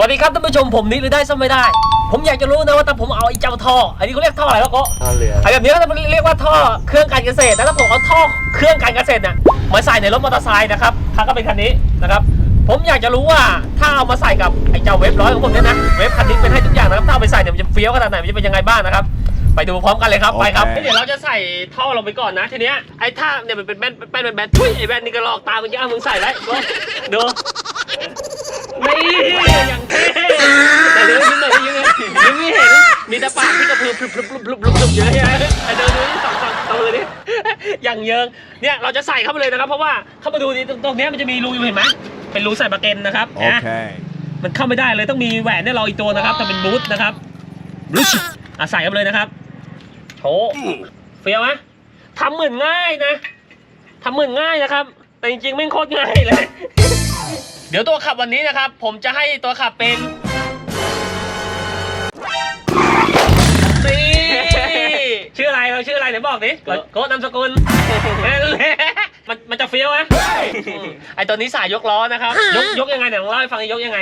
วัสดีครับท่านผู้ชมผมนี่หรือได้ซะไม่ได้ ผมอยากจะรู้นะว่าถ้าผมเอาไอ้เจ้าท่อ อันนี้เขาเรียกท่ออะไรวะโกะท่าเรือไอ้แบบนี้เราเรียกว่าท่อเครื่องการเกษตรแต่ถ้าผมเอาท่อเครื่องการเกษตรเนี่ยมาใส่ในรถมอเตอร์ไซค์นะครับคันก็เป็นคันนี้นะครับ ผมอยากจะรู้ว่าถ้าเอามาใส่กับไอ้เจ้าเว็บร้อยของผมเนี่ยนะเว็บคันนี้เป็นให้ทุกอย่างนะครับถ้าเอาไปใส่เนี่ยมันจะเฟี้ยวขนาดไหนมันจะเป็นยังไงบ้างนะครับไปดูพร้อมกันเลยครับ ไปครับ เดี๋ยวเราจะใส่ท่อลงไปก่อนนะ ทีเนี้ยไอ้ท่าเนี่ยมันเป็นแบนแบนแบนทุยไอ้แบนนี่ก็ลอกตาคุณย่ามึงใส่แล้วดู ดูนี่อย่างเท่แต่เดี๋ยวยิ้มหน่อยยิ้มหน่อยยิ้มไม่เห็น มีแต่ปากที่กระพือพลุบพลุบพลุบพลุบพลุบพลุบอยู่เลยไอ้เดินดูนี่สองสองตัวเลยดิอย่างเยิงเนี่ยเราจะใส่เข้าไปเลยนะครับ เพราะว่าเข้ามาดูนี่ตรงตรงเนี้ยมันจะมีรูอยู่เห็นไหมเป็นรูใส่ปากเกนนะครับนะ Okay. มันเข้าไม่ได้เลยต้องมีแหวนเนี่ยเราอีกตัวนะครับแต่เป็นบูทนะครับบูชอะใส่เข้าไปเลยนะครับโถเฟี้ยวไหมทำเหมือนง่ายนะทำเหมือนง่ายนะครับ แต่จริงๆไม่งโคตรง่ายเลย เดี๋ยวตัวขับวันนี้นะครับ ผมจะให้ตัวขับเป็นนี่ชื่ออะไรเราชื่ออะไรไหนบอกดิโกดนามสกุลนั่นแหละมันมันจะเฟี้ยวไหมไอตัวนี้สายยกล้อนะครับ ยกยกยังไงเนี่ยลองเล่าให้ฟังดิยกยังไง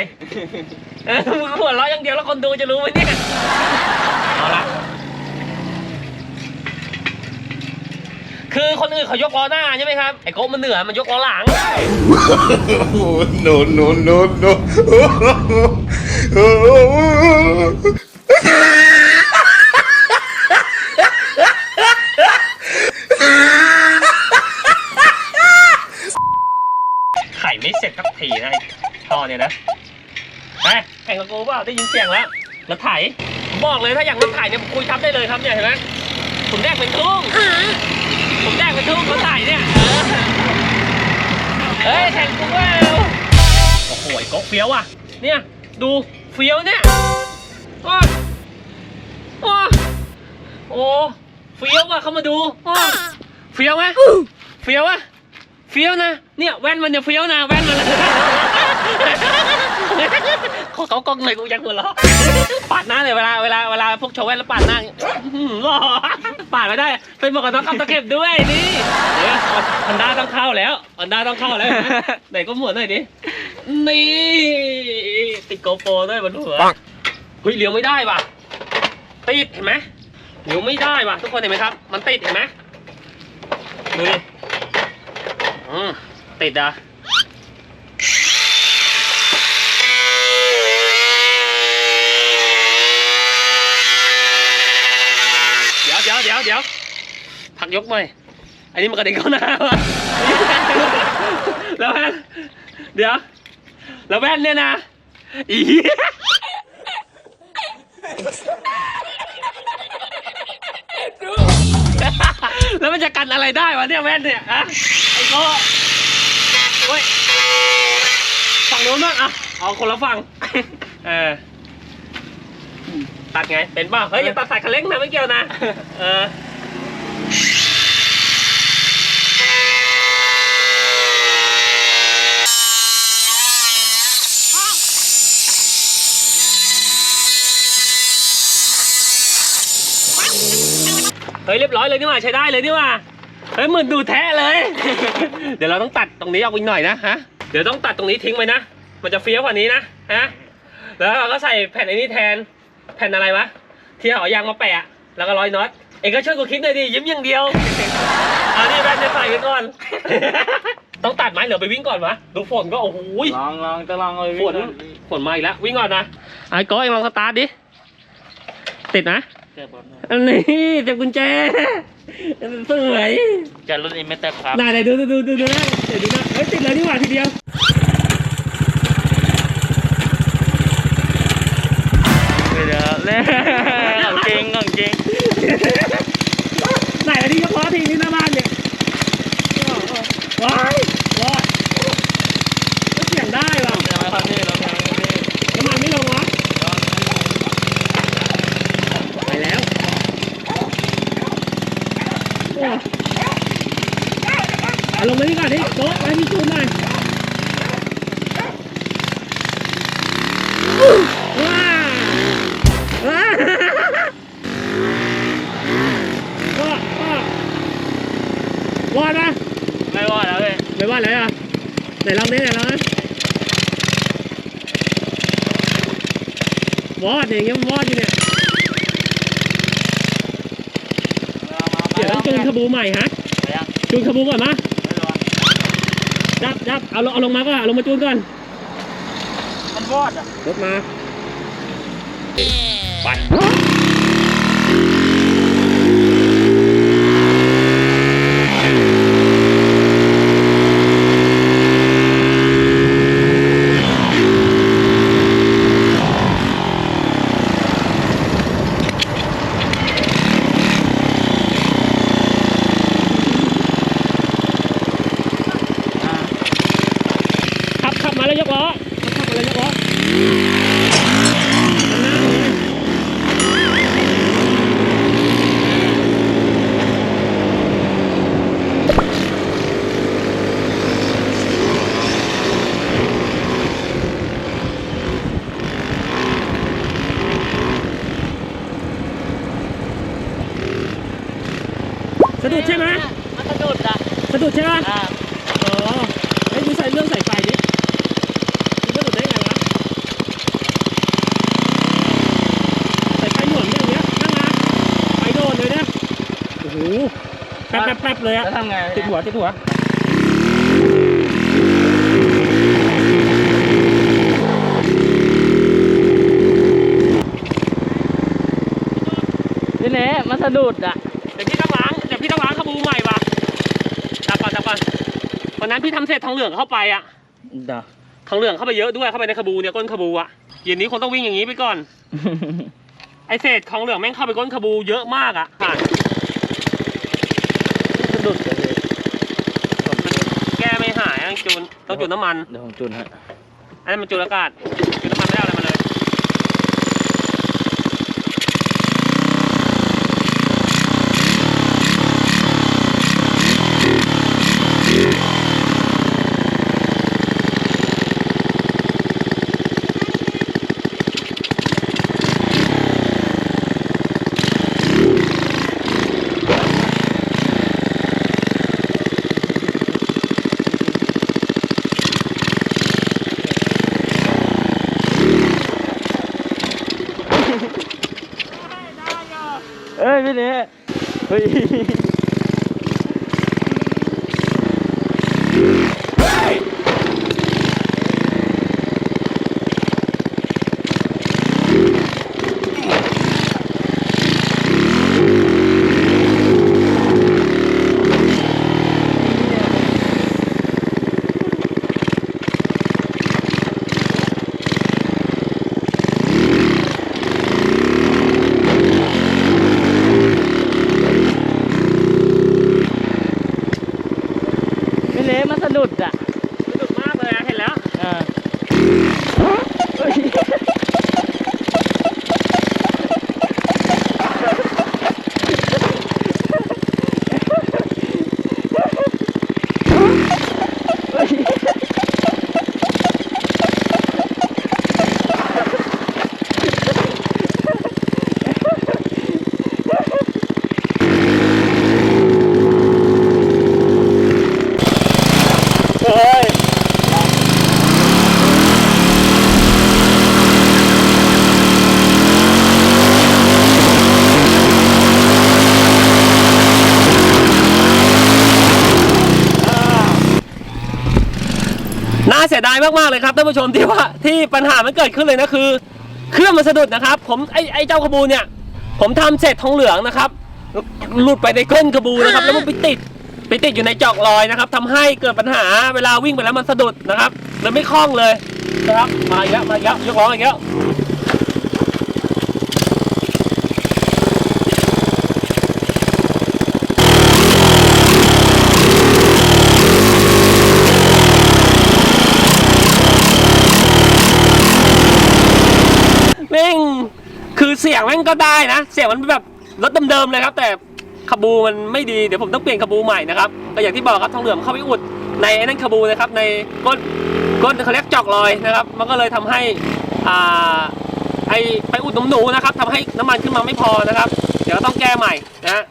เออมึงหัวเราะอย่างเดียวแล้วคนดูจะรู้ไหมเนี่ยเอาละ คือคนอื่นเขายกล้อหน้าใช่ไหมครับไอ้โก้มันเหนือมันยกล้อหลัง Oh, no, no, no, no. Oh, ไข่ไม่เสร็จสักทีนะไอ้ท่อเนี่ยนะไปแข่งกับกูเปล่าได้ยินเสียงแล้วรถไถผมบอกเลยถ้าอย่างรถไถเนี่ยผมคุยทับได้เลยครับเนี่ยเห็นไหมผมแดกเป็นทุ่ง ผมแดกเป็นทุ่งรถไถเนี่ยเออเฮ้ยแข่งกูเปล่าโอ้โหไอ้ก๊กเฟี้ยวอะ เนี่ยดูเฟี้ยวเนี่ยว้าว้าโอ้เฟี้ยวว่ะเข้ามาดูว้าเฟี้ยวไหมเฟี้ยวอะเฟี้ยวนะเนี่ยแว่นมันจะเฟี้ยวนะแว่นมันขอเขากล้องหน่อยกูอยากหัวเราะปาดหน้าเลยเวลาเวลาเวลาพวกโชว์แว่นแล้วปาดหน้าอื้อหือหล่อ ปาดไม่ได้เป็นหมวกกันน็อกขับตะเข็บด้วยนี่เดี๋ยวอันด้าต้องเข้าแล้วอันด้าต้องเข้าแล้วเห็นไหมไหนก็หมวดหน่อยดินี่ติดโกโปรด้วยบนหัวเฮ้ยเลี้ยวไม่ได้ว่ะติดเห็นไหมเลี้ยวไม่ได้ว่ะทุกคนเห็นไหมครับ มันติดเห็นไหมดูดิอืมติดอะ ผักยกหน่อยอันนี้มันกระเด็นเข้าหน้าวะแล้วแว่นเดี๋ยว แล้วแว่นเนี่ยนะอีแล้วมันจะกันอะไรได้วะเนี่ยแว่นเนี่ยอะไอ้ก้เฮ้ยฝั่งโน้นบ้างอะเอาคนละฝั่งเออตัดไงเป็นป่ะเฮ้ยอย่าตัดสายคันเร่งนะไม่เกี่ยวนะเออ เฮ้ยเรียบร้อยเลยนี่หว่าใช้ได้เลยนี่หว่าเฮ้ยเหมือนดูแท้เลย เดี๋ยวเราต้องตัดตรงนี้ออกอีกหน่อยนะฮะเดี๋ยวต้องตัดตรงนี้ทิ้งไปนะมันจะเฟี้ยวกว่านี้นะฮะแล้วเราก็ใส่แผ่นไอ้นี้แทนแผ่นอะไรวะที่เอายางมาแปะแล้วก็ร้อยน็อตเองก็ช่วยกูคิดหน่อยดิยิ้มอย่างเดียวอันนี้แบนจะใส่ไปก่อน ต้องตัดไหมเหลือไปวิ่งก่อนวะดูฝนก็โอ้โหยลองลองจะลองเลยฝนฝนมาอีกแล้ววิ่งก่อนนะไอ้ก้อยลองสตาร์ทดิติดนะ เจ็บปวดอันนี้เจ็บกุญแจสวยจะรุ่นนี้ไม่เต็มครับไหนไหนดูดูดูดูดูนะเดี๋ยวดูนะเฮ้ยติดเลยนี่หว่าทีเดียวเดี๋ยวเล่ของจริงของจริงไหนอันนี้เฉพาะทีนี่หน้าบ้านเนี่ยว้ายรอดเสียงได้ว่ะ ยังไม่ครับพี่เรายังไม่พี่ น้ำมันไม่ลงวะไปแล้วโอ้ เอาลงมานี่ก่อนดิโต๊ะไว้ที่ชูหน่อยว้าวว้าวว้าวว้าวรอดนะไม่ว่าแล้วพี่ไม่ว่าแล้วอะไหนลองดิไหนลองนะวอดเนี่ยอย่างเงี้ยมันวอดอยู่เนี่ยเดี๋ยวต้อง จูนขบูใหม่ฮะไปยังจูนขบูก่อนมะไม่รู้อะจับจับเอาลงเอาลงมาก็เอาลงมาจูนก่อนมันวอดอะรถมาไป แล้วยกล้อขับมาแล้วยกล้อสะดุดใช่ไหมมันสะดุดอะสะดุดใช่ไหม อ่า อ๋อไอ้ยดูใส่เรื่องใส่ไฟดิมันสะดุดได้ไงวะใส่ไฟหน่วงเนี่ยอย่างเงี้ยนั่งนะไฟโดนเลยเนี่ยโอ้โหแป๊บแป๊บแป๊บเลยอะแล้วทำไงติดหัวติดหัวพี่เน่มันสะดุดอะ เดี๋ยวพี่ต้องล้าง เดี๋ยวพี่ต้องล้างขบูใหม่ว่ะจับก่อนจับก่อนวันนั้นพี่ทำเสร็จทองเหลืองเข้าไปอะเดี๋ยวทองเหลืองเข้าไปเยอะด้วย เข้าไปในขบูเนี่ยก้นขบูอะเย็นนี้คงต้องวิ่งอย่างนี้ไปก่อน ไอเศษของเหลืองแม่งเข้าไปก้นขบูเยอะมากอะผ่านสะ ดุดเลยแก้ไม่หายอะจูนต้องจูนน้ำมัน เดี๋ยวผมจุนฮะ อันนี้มันจูนอากาศจูนน้ำมันไม่ได้เอาอะไรมาเลย เอ้ยพี่เน่ เฮ้ย พี่เน่มันสะดุดอะ สนุกมากเลยอะเห็นแล้ว อ่าเฮ้ย เฮ้ยน่าเสีย ดายมากๆเลยครับท่านผู้ชมที่ว่าที่ปัญหามันเกิดขึ้นเลยนะคือ เครื่องมันสะดุดนะครับ ผมไอ้ไอ้เจ้าขบูเนี่ย ผมทำเสร็จทองเหลืองนะครับหลุดไปในก้นขบูนะครับ แล้วมันไปติดไปติดอยู่ในจอกลอยนะครับทำให้เกิดปัญหาเวลาวิ่งไปแล้วมันสะดุดนะครับเลยไม่คล่องเลยนะครับมาเยอะมาเยอะยกล้ออีกแล้วแม่งคือเสียงแม่งก็ได้นะ เสียงมันแบบรถเดิมๆเลยครับ แต่ขบูมันไม่ดีเดี๋ยวผมต้องเปลี่ยนขบูใหม่นะครับก็อย่างที่บอกครับทองเหลืองเข้าไปอุดในไอ้นั่นขบูนะครับในก้นก้นเขาเรียกจอกลอยนะครับ มันก็เลยทำให้อ่าไอไปอุดหนุมหนูนะครับทำให้น้ำมันขึ้นมาไม่พอนะครับ เดี๋ยวต้องแก้ใหม่นะฮะ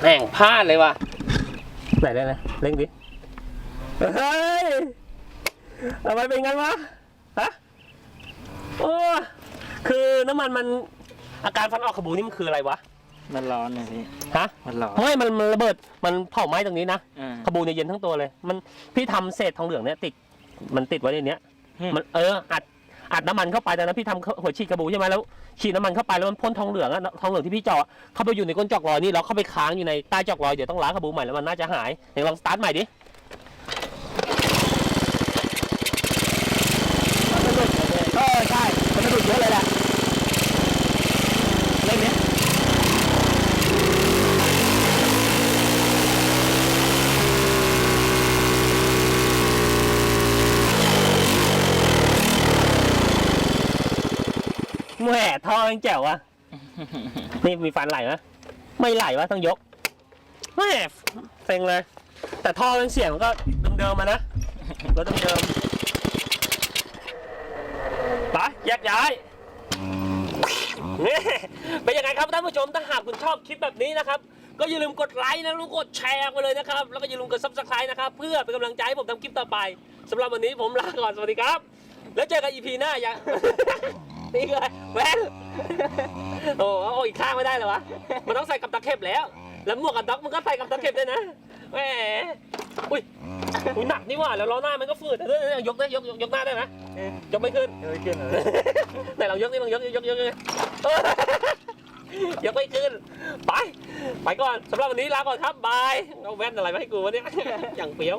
แม่งพลาดเลยว่ะไหนได้นะเร่งดิเฮ้ยทำไมเป็นงั้นวะฮะโอ้ คือน้ำมันมันอาการฟันออกขบูนี่มันคืออะไรวะมันร้อนนะพี่ฮะมันร้อนไม่มันมันระเบิดมันเผาไหม้ตรงนี้นะอ่า ขบูเนี่ยเย็นทั้งตัวเลย มันพี่ทำเศษทองเหลืองเนี่ยติดมันติดไว้ในเนี้ย อืม มันเอออัดอัดน้ำมันเข้าไปแต่นะพี่ทำหัวฉีดกระบูใช่ไหมแล้วฉีดน้ำมันเข้าไปแล้วมันพ่นทองเหลืองอะทองเหลืองที่พี่เจาะเข้าไปอยู่ในก้นจอกลอยนี่แล้วเข้าไปค้างอยู่ในใต้จอกลอยเดี๋ยวต้องล้างกระบูใหม่แล้วมันน่าจะหายเดี๋ยวลองสตาร์ทใหม่ดิเออใช่มันสะดุดเยอะเลยแหละเล่นเนี้ย แหมท่อยังแจ๋วอะนี่มีฟันไหลไหมไม่ไหลวะต้องยกแหมเซ็งเลย แต่ท่อมันเสียงมันก็เดิมๆมานะรถเดิมๆไปแยกย้ายนี่เป็นยังไงครับท่านผู้ชมถ้าหากคุณชอบคลิปแบบนี้นะครับ ก็อย่าลืมกดไลค์นะแล้วกดแชร์ไปเลยนะครับ แล้วก็อย่าลืมกดซับสไครต์นะครับ เพื่อเป็นกำลังใจให้ผมทำคลิปต่อไปสำหรับวันนี้ผมลาก่อนสวัสดีครับ แล้วเจอกันอีพีหน้าอย่า นี่เลยแว่นโอ้โหเอาอีกข้างไม่ได้เหรอวะ มันต้องใส่กับตะเข็บแล้ว แล้วหมวกกันน็อกมันก็ใส่กับตะเข็บด้วยนะ แหม อุ้ยอุ้ยหนักนี่หว่า แล้วล้อหน้ามันก็ฝืดแต่ด้วยยกได้ยกยกยกหน้าได้ไหมยกไม่ขึ้นเฮ้ยขึ้นเลยแต่เรายกนี่มันยกยกยกยกยกเออยกไม่ขึ้น ไป ไปก่อนสำหรับวันนี้ลาก่อนครับ บาย เอาแว่นอะไรมาให้กูวะเนี่ย อย่างเปรี้ยว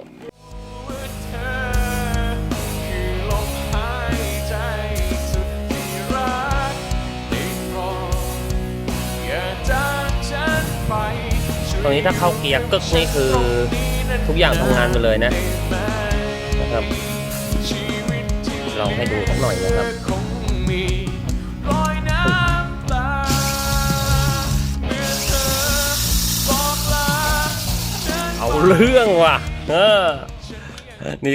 ตรงนี้ถ้าเข้าเกียร์กึกนี่คือทุกอย่างทำงานหมดเลยนะนะครับลองให้ดูสักหน่อยนะครับเอาเอาเรื่องว่ะเออนี่